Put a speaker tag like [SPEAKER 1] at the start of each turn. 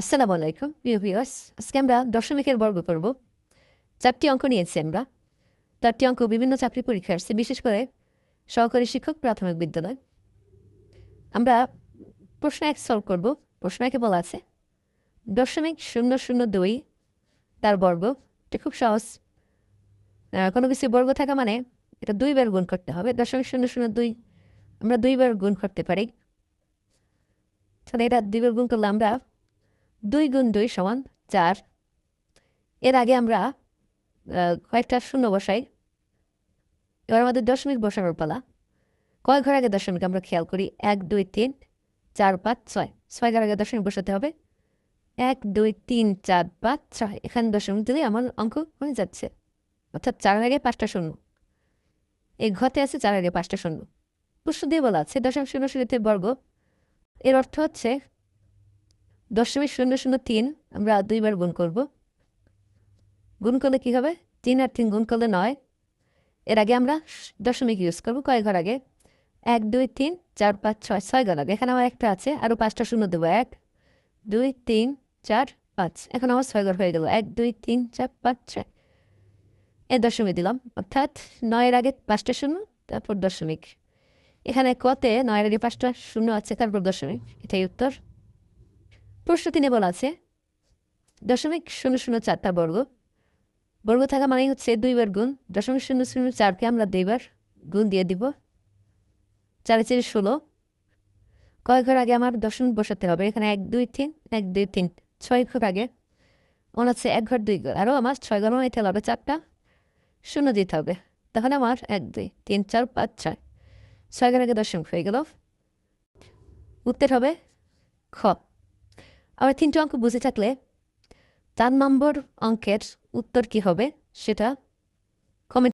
[SPEAKER 1] আসসালামু আলাইকুম প্রিয় আজকে আমরা দশমিকের বর্গ করব চারটি অঙ্ক নিয়েছি আমরা। চারটি অঙ্ক বিভিন্ন চাকরি পরীক্ষা আসছে বিশেষ করে সহকারী শিক্ষক, প্রাথমিক বিদ্যালয়। আমরা প্রশ্ন এক সলভ করব। প্রশ্ন একে বলা আছে, দশমিক শূন্য শূন্য দুই, তার বর্গ। এটা খুব সহজ। কোনো কিছু বর্গ থাকা মানে এটা দুইবার গুণ করতে হবে। দশমিক শূন্য শূন্য দুই, আমরা দুইবার গুণ করতে পারি। তাহলে এটা দুইবার গুণ করলে আমরা দুই গুণ দুই সমান চার। এর আগে আমরা কয়েকটা শূন্য বসাই। এবার আমাদের দশমিক বসানোর পালা। কয় ঘর আগে দশমিক আমরা খেয়াল করি? এক, দুই, তিন, চার, পাঁচ, ছয়। ছয় ঘর আগে দশমিক বসাতে হবে। এক, দুই, তিন, চার, পাঁচ, ছয়। এখানে দশমিক দিলে আমার অঙ্ক হয়ে যাচ্ছে। অর্থাৎ চার আগে পাঁচটা শূন্য। এই ঘতে আছে চার আগে পাঁচটা শূন্য। প্রশ্ন দিয়ে বলা আছে, দশমিক শূন্য শূন্যতে বর্গ। এর অর্থ হচ্ছে দশমিক শূন্য শূন্য তিন আমরা দুইবার গুণ করব। গুণ করলে কী হবে? তিন আর তিন গুণ করলে নয়। এর আগে আমরা দশমিক ইউজ করব কয় ঘর আগে? এক, দুই, তিন, চার, পাঁচ, ছয় ছয় ঘর আগে। এখানে আমার একটা আছে আরও পাঁচটা শূন্য দেবো। এক, দুই, তিন, চার, পাঁচ। এখন আমার ছয় ঘর হয়ে গেল। এক, দুই, তিন, চার, পাঁচ, ছয়। এ দশমিক দিলাম। অর্থাৎ নয়ের আগে পাঁচটা শূন্য, তারপর দশমিক। এখানে কতে নয়ের আগে পাঁচটা শূন্য আছে, তারপর দশমিক। এটাই উত্তর। প্রশ্ন তিনে বলা আছে। দশমিক শূন্য শূন্য চারটা বর্গ। বর্গ থাকা মানেই হচ্ছে দুইবার গুণ। দশমিক শূন্য শূন্য চারকে আমরা দুইবার গুণ দিয়ে দিব। চারে চারি ষোলো। কয় ঘর আগে আমার দশমিক বসাতে হবে? এখানে এক, দুই, তিন, এক, দুই, তিন, ছয় ঘর আগে। মনে হচ্ছে এক ঘর, দুই ঘর। আরও আমার ছয় ঘর এটা হবে, চারটা। শূন্য দিতে হবে। তাহলে আমার এক, দুই, তিন, চার, পাঁচ, ছয়। ছয় ঘর আগে দশমিক হয়ে গেল। উত্তর হবে খ। আবার তিনটে অঙ্ক বুঝে থাকলে চার নম্বর অঙ্কের উত্তর কি হবে? সেটা